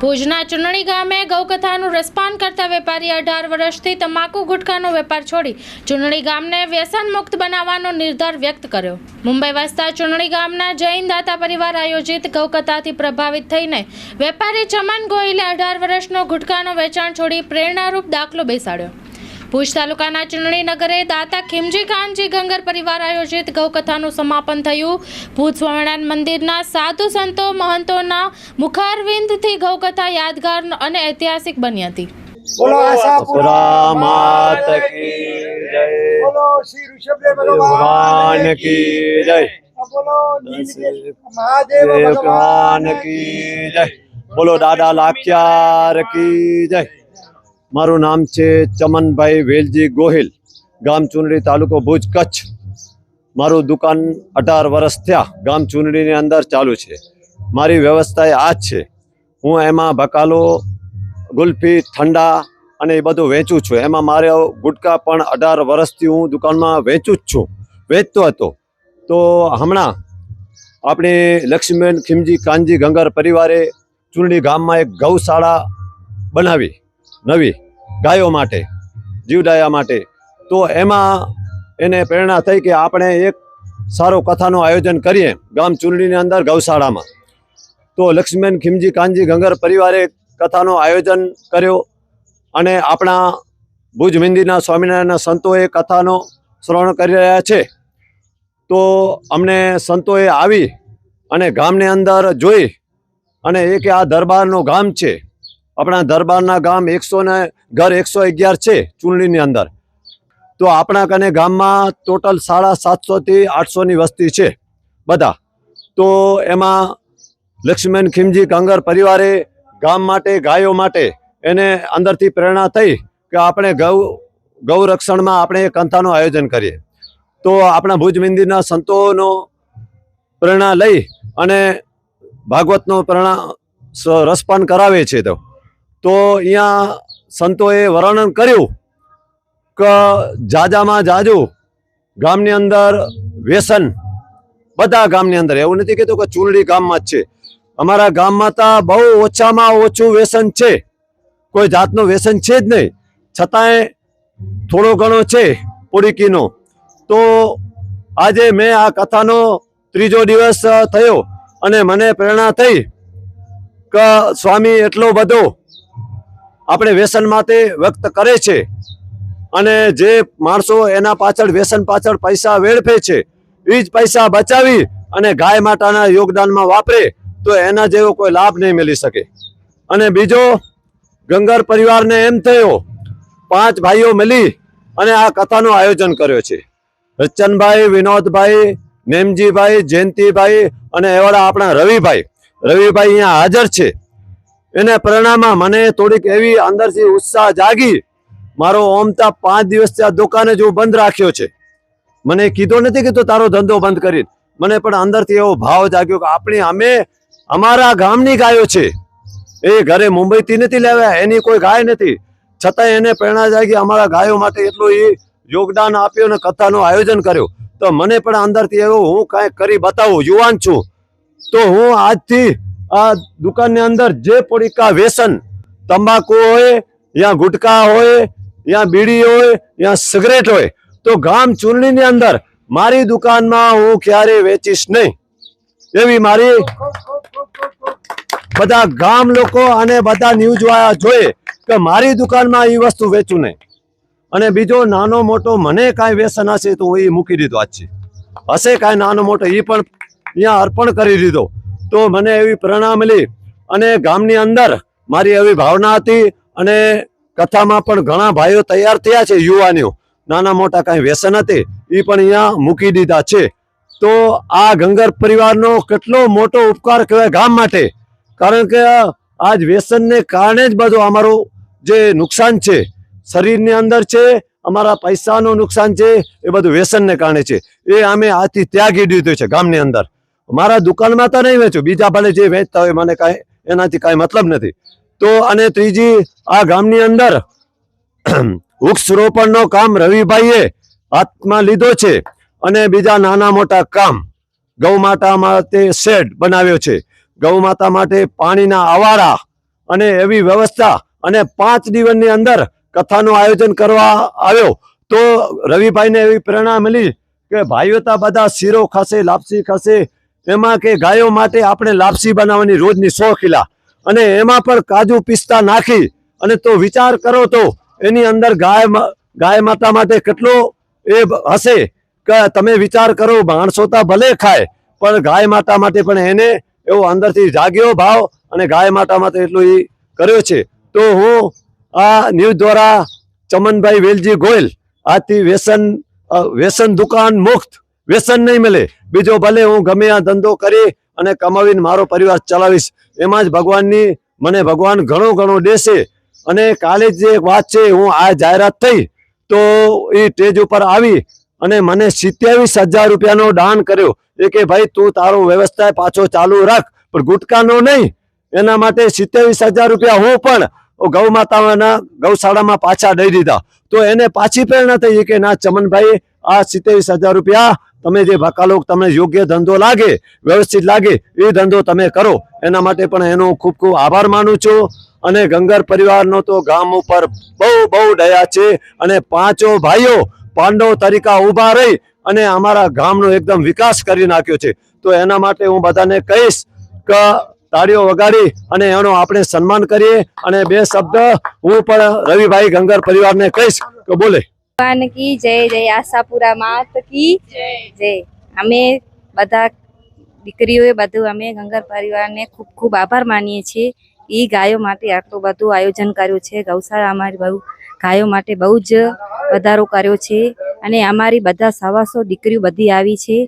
ભુજના ચુનણી ગામે ગૌકથાનું રસપાન કરતા વેપારી અઢાર વર્ષથી તમાકુ ગુટખાનો વેપાર છોડી ચુનણી ગામને વ્યસન મુક્ત બનાવવાનો નિર્ધાર વ્યક્ત કર્યો. મુંબઈ વસતા ચુનણી ગામના જૈન દાતા પરિવાર આયોજિત ગૌકથાથી પ્રભાવિત થઈને વેપારી ચમન ગોયલે અઢાર વર્ષનો ગુટખાનો વેચાણ છોડી પ્રેરણારૂપ દાખલો બેસાડ્યો. ભુજ તાલુકાના ચૂંટણી નગરે દાતા ખીમજી ખાનજી ગંગર પરિવાર આયોજિત ગૌકથાનું સમાપન થયું. ભુજ સ્વામિનારાયણ મંદિરના સાધુ સંતો મહંતોના મુખારવિંદથી ગૌકથા યાદગાર અને ઐતિહાસિક બની હતી. બોલો આશાપુરા આશાપુરા કી જય. બોલો શ્રી ઋષભદેવ ભગવાન ભગવાન કી જય. બોલો મહાદેવ ભગવાન ભગવાન કી જય. બોલો દાદા લાખ્યાર કી જય. મારું નામ છે ચમનભાઈ વેલજી ગોહિલ, ગામ ચુનડી તાલુકો ભુજ, કચ્છ. મારું દુકાન અઢાર વર્ષ થયા ગામ ચુનડીની અંદર ચાલુ છે. મારી વ્યવસ્થા આ જ છે. હું એમાં બકાલો ગુલ્ફી, ઠંડા અને એ બધું વેચું છું. એમાં મારે ગુટકા પણ અઢાર વર્ષથી હું દુકાનમાં વેચું જ છું. વેચતો હતો. તો હમણાં આપણે લક્ષ્મીબેન ખીમજી કાનજી ગંગર પરિવારે ચૂંટણી ગામમાં એક ગૌશાળા બનાવી. નવી ગાયો માટે, જીવડાયા માટે. તો એમાં એને પ્રેરણા થઈ કે આપણે એક સારો કથાનું આયોજન કરીએ ગામ ચૂંટણીની અંદર ગૌશાળામાં. તો લક્ષ્મીબેન ખીમજી, કાનજી ગંગર પરિવારે કથાનું આયોજન કર્યો અને આપણા ભુજ મંદિરના સ્વામિનારાયણના સંતોએ કથાનો શ્રવણ કરી રહ્યા છે. તો અમને સંતોએ આવી અને ગામની અંદર જોઈ અને એ કે આ દરબારનું ગામ છે. આપણા દરબારના ગામ એકસો ને ઘર એકસો અગિયાર છે ચૂંટણીની અંદર. તો આપણા કને ગામમાં ટોટલ સાડા સાતસોથી આઠસોની વસ્તી છે બધા. તો એમાં લક્ષ્મણ ખીમજી કંગર પરિવારે ગામ માટે, ગાયો માટે એને અંદરથી પ્રેરણા થઈ કે આપણે ગૌ, ગૌરક્ષણમાં આપણે કંથાનું આયોજન કરીએ. તો આપણા ભુજ મંદિરના સંતોનો પ્રેરણા લઈ અને ભાગવતનો પ્રેરણા રસપાન કરાવે છે તો. તો અહીંયા સંતોએ વર્ણન કર્યું કે જાજામાં જાજુ, ગામની અંદર વ્યસન, બધા ગામની અંદર. એવું નથી કહેતું કે ચૂંટણી ગામમાં જ છે. અમારા ગામમાં તો બહુ ઓછામાં ઓછું વ્યસન છે. કોઈ જાતનું વ્યસન છે જ નહીં. છતાંય થોડો ઘણો છે પુડીકીનો. તો આજે મેં આ કથાનો ત્રીજો દિવસ થયો અને મને પ્રેરણા થઈ કે સ્વામી એટલો બધો આપણે વ્યસન માટે વ્યક્ત કરે છે. અને જે માણસો એના પાછળ વ્યસન પાછળ પૈસા વેડફે છે એ જ પૈસા બચાવી અને ગાય માતાના યોગદાનમાં વાપરે, તો એના જેવો કોઈ લાભ નહીં મળી શકે. અને બીજો, ગંગર પરિવારને એમ થયો, પાંચ ભાઈઓ મળી અને આ કથાનું આયોજન કર્યો છે. રચનભાઈ વિનોદભાઈ, નેમજીભાઈ, જયંતિભાઈ અને એવાળા આપણા રવિભાઈ. રવિભાઈ અહીંયા હાજર છે. એને પ્રેરણામાં મને થોડીક એવી અંદરથી ઉત્સાહ જાગી. મારો ઓમતા પાંચ દિવસથી આ દુકાને જ બંધ રાખ્યો છે. મને કીધો નથી કે તારો ધંધો બંધ કરી. મને પણ અંદરથી એવો ભાવ જાગ્યો કે આપણી, અમે અમારા ગામની ગાયો છે. એ ઘરે મુંબઈથી નથી લાવ્યા, એની કોઈ ગાય નથી. છતાં એને પ્રેરણા જાગી, અમારા ગાયો માટે એટલું એ યોગદાન આપ્યું અને કથાનું આયોજન કર્યું. તો મને પણ અંદરથી એવું હું કાંઈ કરી બતાવું, યુવાન છું. તો હું આજથી આ દુકાનની અંદર જે પડીકા વ્યસન તંબાકુ હોય, યા ગુટકા હોય, યા બીડી હોય, યા સિગરેટ હોય, તો ગામ ચૂંટણીની અંદર મારી દુકાનમાં હું ક્યારેય વેચીશ નહીં. એવી મારી બધા ગામ લોકો અને બધા ન્યૂઝ વાળા જોઈએ કે મારી દુકાનમાં એ વસ્તુ વેચું નહીં. અને બીજો નાનો મોટો મને કાંઈ વ્યસન હશે તો હું એ મૂકી દીધો આજથી હશે કાંઈ નાનો મોટો એ પણ અહીંયા અર્પણ કરી દીધો. તો મને એવી પ્રેરણા મળી અને ગામની અંદર મારી એવી ભાવના હતી અને કથામાં પણ ઘણા ભાઈઓ તૈયાર થયા છે, યુવાનીઓ. નાના મોટા કાંઈ વ્યસન હતી એ પણ અહીંયા મૂકી દીધા છે. તો આ ગંગર પરિવારનો કેટલો મોટો ઉપકાર કહેવાય ગામ માટે. કારણ કે આજ વ્યસનને કારણે જ બધું અમારું જે નુકસાન છે, શરીરની અંદર છે, અમારા પૈસાનું નુકસાન છે, એ બધું વ્યસનને કારણે છે. એ અમે આથી ત્યાગી દીધું છે ગામની અંદર. મારા દુકાનમાં તો નહીં વેચું. બીજા ભલે જે વેચતા હોય, મને કાંઈ એનાથી કાંઈ મતલબ નથી. તો અને ત્રીજી, આ ગામની અંદર વૃક્ષરોપણનો કામ રવિભાઈએ હાથમાં લીધો છે અને બીજા નાના મોટા કામ ગૌ માતા માટે શેડ બનાવ્યો છે. ગૌ માતા માટે પાણીના આવારા અને એવી વ્યવસ્થા અને પાંચ દિવસની અંદર કથાનું આયોજન કરવા આવ્યો. તો રવિભાઈને એવી પ્રેરણા મળી કે ભાઈઓ બધા શીરો ખાશે, લાપસી ખાશે એમાં કે ગાયો માટે આપણે લાપસી બનાવવાની રોજની સો કિલા. અને એમાં પણ કાજુ પિસ્તા નાખી અને તો વિચાર કરો તો એની અંદર ગાય ગાય માતા માટે કેટલો એ હશે કે તમે વિચાર કરો માણસો તો ભલે ખાય, પણ ગાય માતા માટે પણ એને એવો અંદરથી જાગ્યો ભાવ અને ગાય માતા માટે એટલું એ કર્યો છે. તો હું આ ન્યૂઝ દ્વારા ચમનભાઈ વેલજી ગોયલ આથી વ્યસન વ્યસન દુકાન મુક્ત વ્યસન નહીં મળે. બીજો ભલે હું ગમે આ ધંધો કરી અને કમાવીને મારો પરિવાર ચલાવીશ. એમાં જ ભગવાનની, મને ભગવાન ઘણો ઘણો દેશે. અને કાલે જ વાત છે, હું આ જાહેરાત થઈ, તો એ સ્ટેજ ઉપર આવી અને મને સિત્યાવીસ હજાર રૂપિયાનો દાન કર્યો. એ કે, ભાઈ, તું તારો વ્યવસ્થા પાછો ચાલુ રાખ, પણ ગુટકાનો નહીં. એના માટે સિત્યાવીસ હજાર રૂપિયા હું પણ ગૌ માતાના ગૌશાળામાં પાછા દઈ દીધા. તો એને પાછી પ્રેરણા થઈ કે, ના ચમનભાઈ, આ સિત્યાવીસ હજાર રૂપિયા તમે જે ભકાલો તમને યોગ્ય ધંધો લાગે, વ્યવસ્થિત લાગે, એ ધંધો તમે કરો. એના માટે પણ એનો ખૂબ ખૂબ આભાર માનું છું. અને ગંગર પરિવારનો તો ગામ ઉપર બહુ બહુ દયા છે. અને પાંચો ભાઈઓ પાંડવ તરીકા ઊભા રહી અને અમારા ગામનો એકદમ વિકાસ કરી નાખ્યો છે. તો એના માટે હું બધાને કહીશ, કે, તાળીઓ વગાડી અને એનો આપણે સન્માન કરીએ. અને બે શબ્દ હું પણ રવિભાઈ ગંગર પરિવારને કહીશ. કે બોલે. ભગવાન કી જય જય આશાપુરા માત કી જય. અમે બધા દીકરીઓએ બધું અમે ગંગર પરિવારને ખૂબ ખૂબ આભાર માનીએ છીએ. એ ગાયો માટે આટલું બધું આયોજન કર્યું છે. ગૌશાળા અમારી બહુ ગાયો માટે બહુ જ વધારો કર્યો છે. અને અમારી બધા સવાસો દીકરીઓ બધી આવી છે.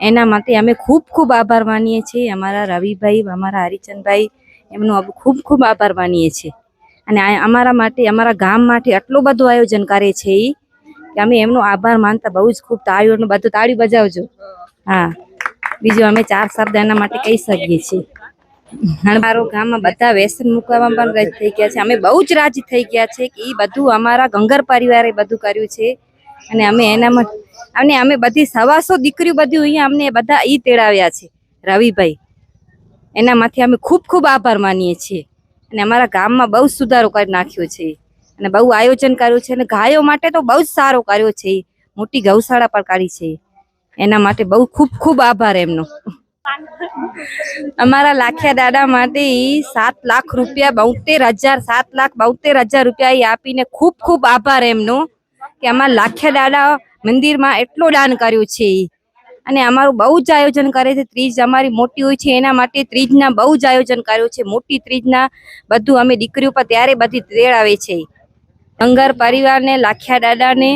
એના માટે અમે ખૂબ ખૂબ આભાર માનીએ છીએ. અમારા રવિભાઈ અમારા હરિચંદભાઈ એમનો ખૂબ ખૂબ આભાર માનીએ છીએ. અને અમારા માટે અમારા ગામ માટે આટલું બધું આયોજન કરે છે એ કે અમે એમનો આભાર માનતા બહુ જ ખૂબ. તાળીઓનું બધું તાળી બજાવજો. હા. બીજું અમે ચાર શબ્દ એના માટે કહી શકીએ છીએ. મારો ગામમાં બધા વ્યસન મૂકવામાં પણ રાજી થઈ ગયા છે. અમે બહુ જ રાજી થઈ ગયા છે કે એ બધું અમારા ગંગર પરિવારે બધું કર્યું છે. અને અમે એનામાં, અને અમે બધી સવાસો દીકરીઓ બધી અહીંયા અમને બધા ઈ તેડાવ્યા છે, રવિભાઈ. એનામાંથી અમે ખૂબ ખૂબ આભાર માનીએ છીએ. અને અમારા ગામમાં બહુ સુધારો કરી નાખ્યો છે. અને બહુ આયોજન કર્યું છે અને ગાયો માટે તો બહુ જ સારો કર્યો છે મોટી ગૌશાળા પણ કાઢી છે એના માટે બહુ ખૂબ ખૂબ આભાર એમનો. અમારા લાખિયા દાદા માટે સાત લાખ રૂપિયા, બોતેર હજાર, સાત લાખ, બોતેર હજાર રૂપિયા એ આપીને ખૂબ ખૂબ આભાર એમનો કે અમારા લાખિયા દાદા મંદિરમાં એટલો દાન કર્યું છે અને અમારું બહુ જ આયોજન કરે છે. ત્રીજ અમારી મોટી હોય છે એના માટે ત્રીજના બહુ જ આયોજન કર્યું છે. મોટી ત્રીજના બધું અમે દીકરીઓ પર ત્યારે બધી તેડાવે છે અંગર પરિવારને, લાખિયા દાદાને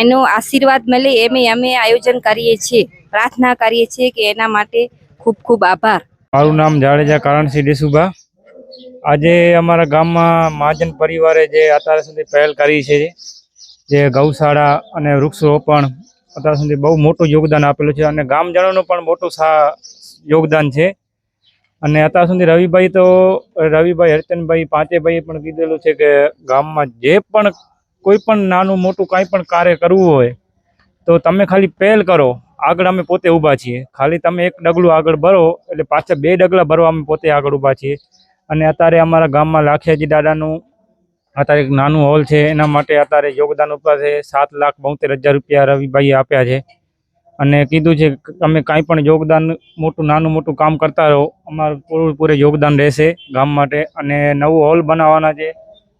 એનો આશીર્વાદ મળે એમ અમે આયોજન કરીએ છીએ, પ્રાર્થના કરીએ છીએ કે એના માટે ખૂબ ખૂબ આભાર. મારું નામ જાડેજા કારણસિંહ ડેસુભા. આજે અમારા ગામમાં મહાજન પરિવારે જે અત્યાર સુધી પહેલ કરી છે, જે ગૌશાળા અને વૃક્ષરોપણ અત્યાર સુધી બહુ મોટું યોગદાન આપેલું છે અને ગામજનોનું પણ મોટું સા યોગદાન છે. અને અત્યાર સુધી રવિભાઈ તો, રવિભાઈ, હરચંદભાઈ, પાંચેભાઈએ પણ કીધેલું છે કે ગામમાં જે પણ કોઈ પણ નાનું મોટું કાંઈ પણ કાર્ય કરવું હોય, તો તમે ખાલી પહેલ કરો. આગળ અમે પોતે ઊભા છીએ. ખાલી તમે એક ડગલું આગળ ભરો, એટલે પાછા બે ડગલા ભરવા અમે પોતે આગળ ઊભા છીએ. અને અત્યારે અમારા ગામમાં લાખિયાજી દાદાનું, અત્યારે એક નાનું હોલ છે, એના માટે અત્યારે યોગદાન ઉપર છે. સાત લાખ બોતેર હજાર રૂપિયા રવિભાઈએ આપ્યા છે. અને કીધું છે તમે કાંઈ પણ યોગદાન મોટું, નાનું, મોટું કામ કરતા રહો. અમારું પૂરું, પૂરે યોગદાન રહેશે ગામ માટે. અને નવું હોલ બનાવવાના છે.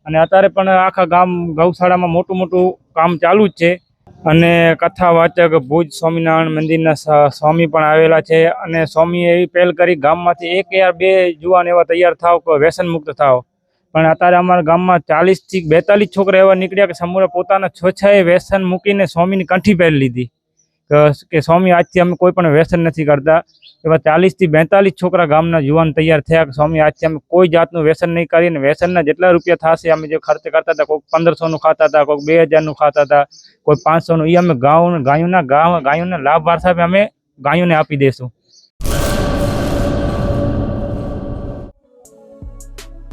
અને અત્યારે પણ આખા ગામ, ગૌશાળામાં મોટું મોટું કામ ચાલુ જ છે. અને કથાવાચક ભુજ સ્વામિનારાયણ મંદિરના સ્વામી પણ આવેલા છે. અને સ્વામીએ એવી પહેલ કરી, ગામમાંથી એક યાર બે જુવાન એવા તૈયાર થાવ કે વ્યસન મુક્ત થાવ. પણ અત્યારે અમારા ગામમાં ચાલીસથી બેતાલીસ છોકરા એવા નીકળ્યા કે સમૂરે પોતાના છોછાએ વ્યસન મૂકીને સ્વામીની કંઠી પહેરી લીધી. કે- સ્વામી, આજથી અમે કોઈ પણ વ્યસન નથી કરતા. એવા ચાલીસથી બેતાલીસ છોકરા ગામના યુવાન તૈયાર થયા કે, સ્વામી, આજથી અમે કોઈ જાતનું વ્યસન નહીં કરીને વ્યસનના જેટલા રૂપિયા થશે અમે જે ખર્ચ કરતા હતા, કોઈક પંદરસોનું ખાતા હતા, કોઈક બે હજારનું ખાતા હતા, કોઈ પાંચસોનું એ અમે ગાઉ ગાયોના ગાયોના લાભાર્થ અમે ગાયોને આપી દઈશું